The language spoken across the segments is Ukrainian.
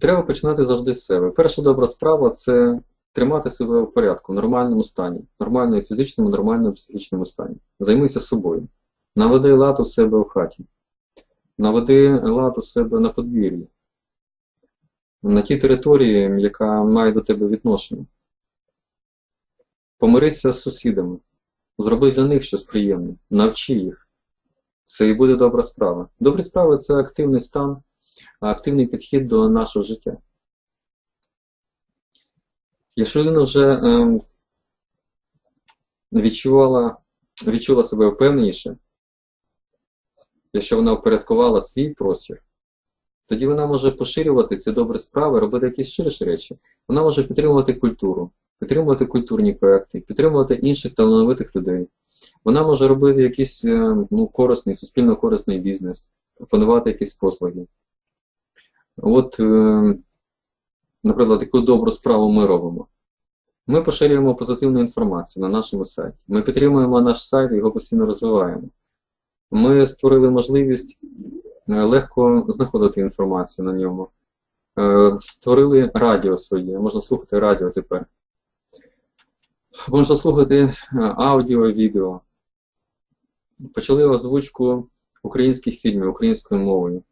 Треба починати завжди з себе. Перша добра справа це тримати себе в порядку, в нормальному стані, в нормальному фізичному, нормальному психічному стані. Займися собою. Наведи лад у себе в хаті. Наведи лад у себе на подвір'ї. На тій території, яка має до тебе відношення. Помирися з сусідами. Зроби для них щось приємне. Навчи їх. Це і буде добра справа. Добрі справи це активний стан, активний підхід до нашого життя. Якщо людина вже ем, відчувала, відчула себе впевненіше, якщо вона впорядкувала свій простір, тоді вона може поширювати ці добрі справи, робити якісь ширші речі. Вона може підтримувати культуру, підтримувати культурні проекти, підтримувати інших талановитих людей. Вона може робити якийсь е, ну, корисний, суспільно корисний бізнес, пропонувати якісь послуги. От, е, наприклад, таку добру справу ми робимо. Ми поширюємо позитивну інформацію на нашому сайті. Ми підтримуємо наш сайт і його постійно розвиваємо. Ми створили можливість е, легко знаходити інформацію на ньому. Е, створили радіо своє, можна слухати радіо тепер. Можна слухати аудіо, відео. Почали озвучку українських фільмів українською мовою.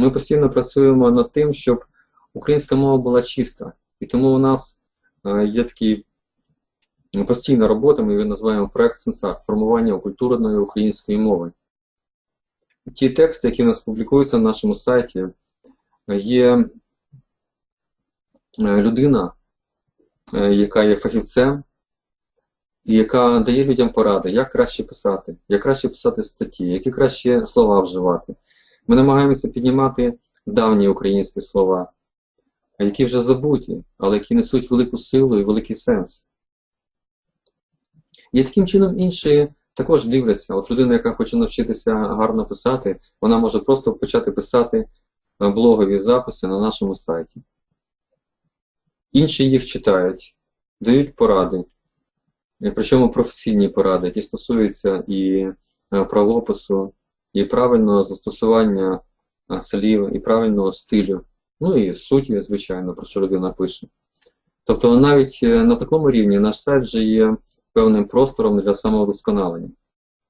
Ми постійно працюємо над тим, щоб українська мова була чиста. І тому у нас є такий постійна робота, ми її називаємо проект Сенсар формування культурної української мови. Ті тексти, які у нас публікуються на нашому сайті, є людина, яка є фахівцем, і яка дає людям поради, як краще писати, як краще писати статті, які краще слова вживати. Ми намагаємося піднімати давні українські слова, які вже забуті, але які несуть велику силу і великий сенс. І таким чином інші також дивляться. От людина, яка хоче навчитися гарно писати, вона може просто почати писати блогові записи на нашому сайті. Інші їх читають, дають поради, причому професійні поради, які стосуються і правопису, і правильного застосування слів, і правильного стилю, ну і суті, звичайно, про що людина пише. Тобто навіть на такому рівні наш сайт вже є певним простором для самовдосконалення.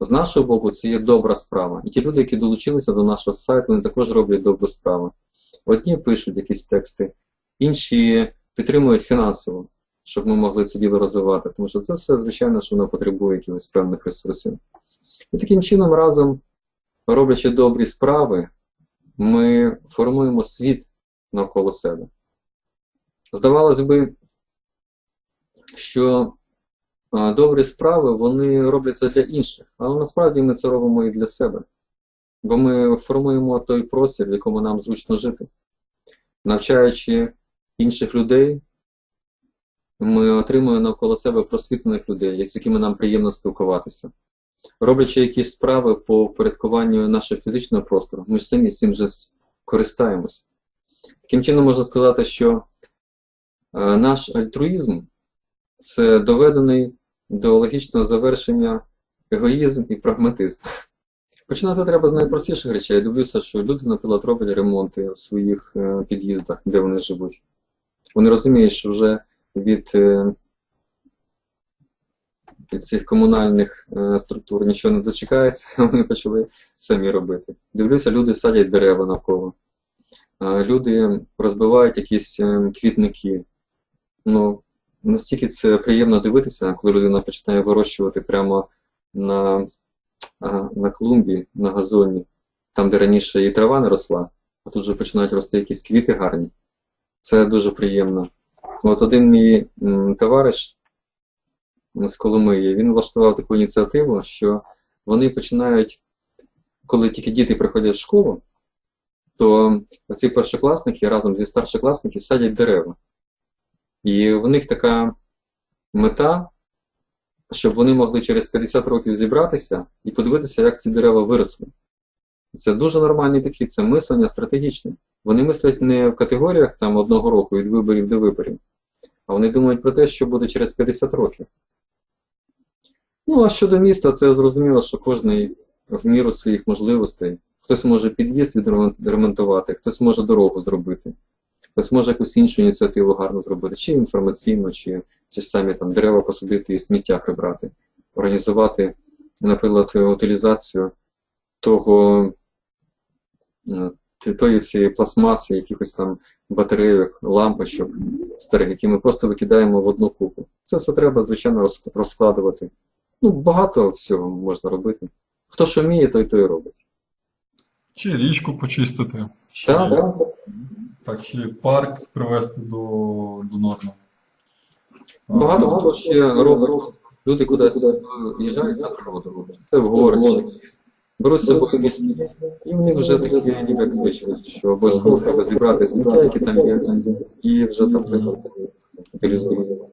З нашого боку, це є добра справа. І ті люди, які долучилися до нашого сайту, вони також роблять добру справу. Одні пишуть якісь тексти, інші підтримують фінансово, щоб ми могли це діло розвивати. Тому що це все, звичайно, що воно потребує якихось певних ресурсів. І таким чином, разом, роблячи добрі справи, ми формуємо світ навколо себе. Здавалось би, що добрі справи вони робляться для інших, але насправді ми це робимо і для себе. Бо ми формуємо той простір, в якому нам зручно жити. Навчаючи інших людей, ми отримуємо навколо себе просвітлених людей, з якими нам приємно спілкуватися. Роблячи якісь справи по впорядкуванню нашого фізичного простору, ми ж самі цим вже користаємось. Таким чином можна сказати, що наш альтруїзм це доведений до логічного завершення егоїзм і прагматизм. Починати треба з найпростіших речей. Я дивлюся, що люди, наприклад, роблять ремонти в своїх е, під'їздах, де вони живуть. Вони розуміють, що вже від е, від цих комунальних е, структур нічого не дочекається, вони почали самі робити. Дивлюся, люди садять дерева навколо. Люди розбивають якісь квітники. Ну, настільки це приємно дивитися, коли людина починає вирощувати прямо на на клумбі, на газоні, там, де раніше і трава не росла, а тут вже починають рости якісь квіти гарні. Це дуже приємно. От один мій товариш з Коломиї, він влаштував таку ініціативу, що вони починають, коли тільки діти приходять в школу, то ці першокласники разом зі старшокласниками садять дерева. І в них така мета, щоб вони могли через 50 років зібратися і подивитися, як ці дерева виросли. Це дуже нормальний підхід, це мислення стратегічне. Вони мислять не в категоріях там одного року від виборів до виборів, а вони думають про те, що буде через 50 років. Ну, а щодо міста, це зрозуміло, що кожен в міру своїх можливостей. Хтось може під'їзд відремонтувати, хтось може дорогу зробити. Хтось може якусь іншу ініціативу гарно зробити, чи інформаційну, чи ж самі там дерева посадити і сміття прибрати, організувати, наприклад, утилізацію того, е, тої всієї пластмаси, якихось там батарейок, лампочок старих, які ми просто викидаємо в одну купу. Це все треба, звичайно, розкладувати. Ну, багато всього можна робити. Хто що вміє, той то і робить. Чи річку почистити, чи, Так, так, чи парк привести до, до норми. Багато хто ще робить. Люди кудись їжджають на природу, це в гори, чи беруть з собою і в них вже такі ніби як звички, що обов'язково треба зібрати сміття, які там є, і вже там утилізують.